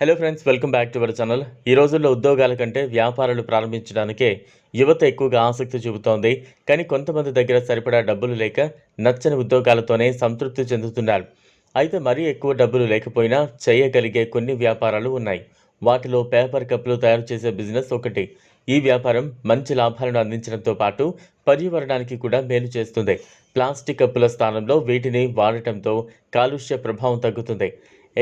Hello friends welcome back to our channel ఈ రోజుల్లో ఉద్యోగాల కంటే వ్యాపారాలు ప్రారంభించడానికే యువత ఎక్కువగా ఆసక్తి చూపుతోంది. కానీ కొంతమంది దగ్గర సరిపడా డబ్బులు లేక నచ్చని ఉద్యోగాలతోనే సంతృప్తి చెందుతున్నారు. అయితే మరీ ఎక్కువ డబ్బులు లేకపోయినా చేయగలిగే కొన్ని వ్యాపారాలు ఉన్నాయి. వాటిలో పేపర్ కప్పులు తయారు చేసే బిజినెస్ ఒకటి. ఈ వ్యాపారం మంచి లాభాలను అందించడంతో పాటు పర్యావరణానికి కూడా మేలు చేస్తుంది. ప్లాస్టిక్ కప్పుల స్థానంలో వీటిని వాడటంతో కాలుష్య ప్రభావం తగ్గుతుంది.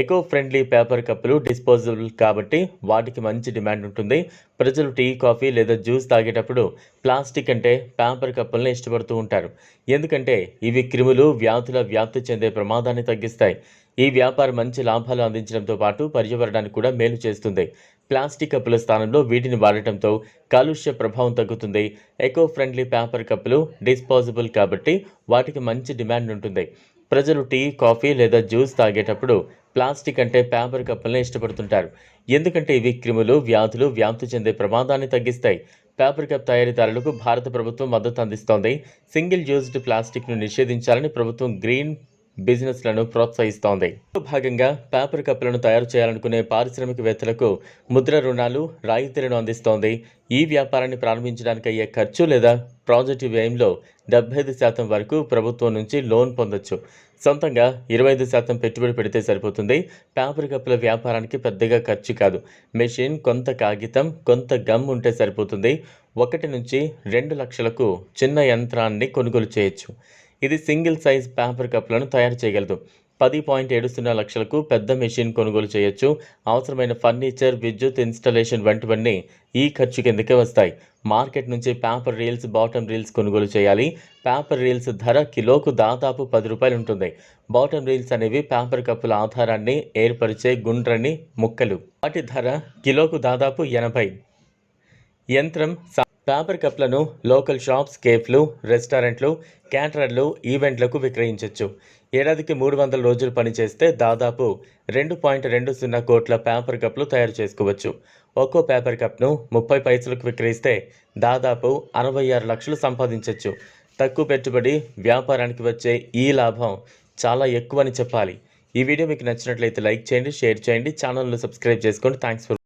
ఎకో ఫ్రెండ్లీ పేపర్ కప్పులు డిస్పోజబుల్ కాబట్టి వాటికి మంచి డిమాండ్ ఉంటుంది. ప్రజలు టీ కాఫీ లేదా జ్యూస్ తాగేటప్పుడు ప్లాస్టిక్ అంటే పేపర్ కప్పులను ఇష్టపడుతూ ఉంటారు. ఎందుకంటే ఇవి క్రిములు వ్యాధుల వ్యాప్తి చెందే ప్రమాదాన్ని తగ్గిస్తాయి. ఈ వ్యాపారం మంచి లాభాలు అందించడంతో పాటు పర్యావరణానికి కూడా మేలు చేస్తుంది. ప్లాస్టిక్ కప్పుల స్థానంలో వీటిని వాడటంతో కాలుష్య ప్రభావం తగ్గుతుంది. ఎకో ఫ్రెండ్లీ పేపర్ కప్పులు డిస్పోజబుల్ కాబట్టి వాటికి మంచి డిమాండ్ ఉంటుంది. ప్రజలు టీ కాఫీ లేదా జ్యూస్ తాగేటప్పుడు ప్లాస్టిక్ అంటే పేపర్ కప్పులను ఇష్టపడుతుంటారు. ఎందుకంటే ఇవి క్రిములు వ్యాధులు వ్యాప్తి చెందే ప్రమాదాన్ని తగ్గిస్తాయి. పేపర్ కప్ తయారీదారులకు భారత ప్రభుత్వం మద్దతు అందిస్తోంది. సింగిల్ యూజ్డ్ ప్లాస్టిక్ను నిషేధించాలని ప్రభుత్వం గ్రీన్ బిజినెస్లను ప్రోత్సహిస్తోంది. భాగంగా పేపర్ కప్పులను తయారు చేయాలనుకునే పారిశ్రామికవేత్తలకు ముద్ర రుణాలు రాయితీలను అందిస్తోంది. ఈ వ్యాపారాన్ని ప్రారంభించడానికి అయ్యే ఖర్చు లేదా ప్రాజెక్టు వ్యయంలో డెబ్బై ఐదు శాతం వరకు ప్రభుత్వం నుంచి లోన్ పొందొచ్చు. సొంతంగా ఇరవై ఐదు శాతం పెట్టుబడి పెడితే సరిపోతుంది. పేపర్ కప్పుల వ్యాపారానికి పెద్దగా ఖర్చు కాదు. మెషిన్ కొంత కాగితం కొంత గమ్ ఉంటే సరిపోతుంది. ఒకటి నుంచి రెండు లక్షలకు చిన్న యంత్రాన్ని కొనుగోలు చేయొచ్చు. ఇది సింగిల్ సైజ్ పేపర్ కప్లను తయారు చేయగలదు. పది పాయింట్ ఏడు సున్నా లక్షలకు పెద్ద మెషిన్ కొనుగోలు చేయొచ్చు. అవసరమైన ఫర్నిచర్ విద్యుత్ ఇన్స్టాలేషన్ వంటివన్నీ ఈ ఖర్చు కిందకే వస్తాయి. మార్కెట్ నుంచి పేపర్ రీల్స్ బాటమ్ రీల్స్ కొనుగోలు చేయాలి. పేపర్ రీల్స్ ధర కిలోకు దాదాపు పది రూపాయలు ఉంటుంది. బాటమ్ రీల్స్ అనేవి పేపర్ కప్పుల ఆధారాన్ని ఏర్పరిచే గుండ్రని ముక్కలు. వాటి ధర కిలోకు దాదాపు ఎనభై. యంత్రం పేపర్ కప్లను లోకల్ షాప్స్ కేఫ్లు రెస్టారెంట్లు క్యాటరర్లు ఈవెంట్లకు విక్రయించవచ్చు ఏడాదికి మూడు వందల రోజులు పనిచేస్తే దాదాపు రెండు పాయింట్ రెండు సున్నా కోట్ల పేపర్ కప్లు తయారు చేసుకోవచ్చు. ఒక్కో పేపర్ కప్ను ముప్పై పైసలకు విక్రయిస్తే దాదాపు అరవై ఆరు లక్షలు సంపాదించవచ్చు తక్కువ పెట్టుబడి వ్యాపారానికి వచ్చే ఈ లాభం చాలా ఎక్కువని చెప్పాలి. ఈ వీడియో మీకు నచ్చినట్లయితే లైక్ చేయండి షేర్ చేయండి ఛానల్ను సబ్స్క్రైబ్ చేసుకోండి. Thanks for